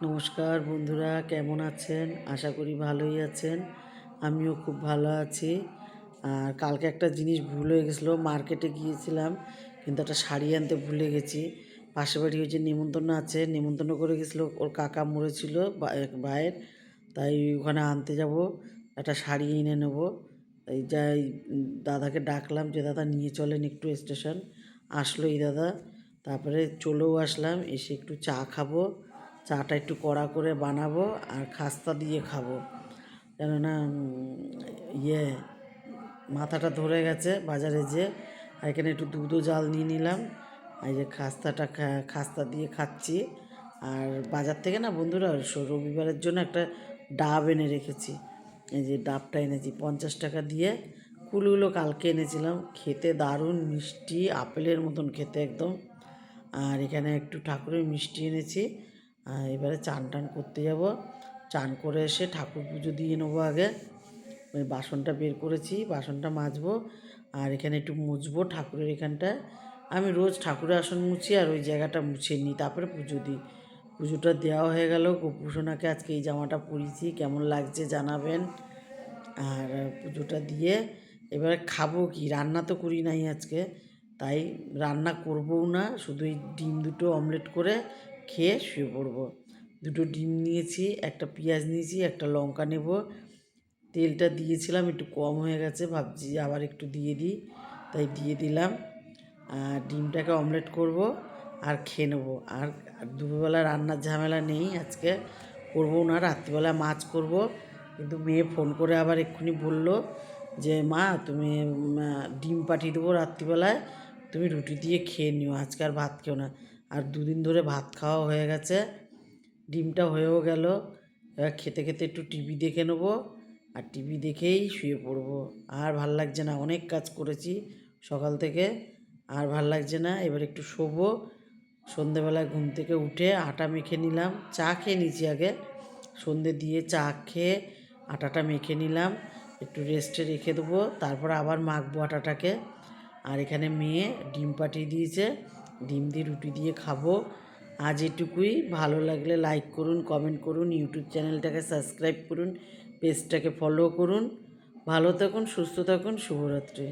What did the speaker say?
নমস্কার বন্ধুরা, কেমন আছেন? আশা করি ভালোই আছেন। আমিও খুব ভালো আছি। আর কালকে একটা জিনিস ভুল হয়ে গেছিল, মার্কেটে গিয়েছিলাম, কিন্তু একটা শাড়ি আনতে ভুলে গেছি। পাশে বাড়ি হয়েছে নিমন্ত্রণ আছে, নিমন্ত্রণ করে গেছিল, ওর কাকা মরেছিল ভাইয়ের, তাই ওখানে আনতে যাব, একটা শাড়ি এনে নেব। এই যাই দাদাকে ডাকলাম যে, দাদা নিয়ে চলেন একটু স্টেশন। আসলো এই দাদা, তারপরে চলেও আসলাম, এসে একটু চা খাব। চাটা একটু কড়া করে বানাবো আর খাস্তা দিয়ে খাব। কেননা ইয়ে মাথাটা ধরে গেছে বাজারে যে, আর এখানে একটু দুধও জাল নিয়ে নিলাম। এই যে খাস্তাটা খাস্তা দিয়ে খাচ্ছি। আর বাজার থেকে না বন্ধুরা রবিবারের জন্য একটা ডাব এনে রেখেছি। এই যে ডাবটা এনেছি পঞ্চাশ টাকা দিয়ে। কুলগুলো কালকে এনেছিলাম। খেতে দারুণ মিষ্টি, আপেলের মতন খেতে একদম। আর এখানে একটু ঠাকুরের মিষ্টি এনেছি। এবারে চান টান করতে যাব। চান করে এসে ঠাকুর পুজো দিয়ে নেব আগে। ওই বাসনটা বের করেছি, বাসনটা মাজবো, আর এখানে একটু মুছবো ঠাকুরের এখানটায়। আমি রোজ ঠাকুরের আসন মুছি আর ওই জায়গাটা মুছে নিই, তারপরে পুজো দিই। পুজোটা দেওয়া হয়ে গেল, গোপুসোনাকে আজকে এই জামাটা পরিয়েছি, কেমন লাগছে জানাবেন। আর পুজোটা দিয়ে এবারে খাব কি? রান্না তো করি নাই আজকে। তাই রান্না করবও না, শুধু এই ডিম দুটো অমলেট করে খেয়ে শুয়ে পড়ব। দুটো ডিম নিয়েছি, একটা পেঁয়াজ নিয়েছি, একটা লঙ্কা নেব। তেলটা দিয়েছিলাম, একটু কম হয়ে গেছে, ভাবছি আবার একটু দিয়ে দিই। তাই দিয়ে দিলাম। আর ডিমটাকে অমলেট করব আর খেয়ে নেব। আর দুপুরবেলা রান্নার ঝামেলা নেই, আজকে করব না, রাত্রিবেলা মাছ করব। কিন্তু মেয়ে ফোন করে আবার এক্ষুনি বলল যে, মা, তুমি ডিম পাঠিয়ে দেবো রাত্রিবেলায়। তুমি রুটি দিয়ে খেয়ে নিও, আজকে আর ভাত খেও না। আর দুদিন ধরে ভাত খাওয়া হয়ে গেছে, ডিমটা হয়েও গেল। এবার খেতে খেতে একটু টিভি দেখে নেব, আর টিভি দেখেই শুয়ে পড়ব। আর ভালো লাগছে না, অনেক কাজ করেছি সকাল থেকে, আর ভালো লাগছে না। এবার একটু শোবো। সন্ধেবেলায় ঘুম থেকে উঠে আটা মেখে নিলাম। চা খেয়ে নিয়েছি আগে। সন্ধে দিয়ে চা খেয়ে আটাটা মেখে নিলাম। একটু রেস্টে রেখে দেবো। তারপর আবার মাখবো আটাটাকে। আর এখানে মেয়ে ডিম পাঠিয়ে দিয়েছে। ডিম দিয়ে রুটি দিয়ে খাব। আজ এটুকুই। ভালো লাগলে লাইক করুন কমেন্ট করুন ইউটিউব চ্যানেলটাকে সাবস্ক্রাইব করুন পেজটাকে ফলো করুন। ভালো থাকুন, সুস্থ থাকুন, শুভরাত্রি।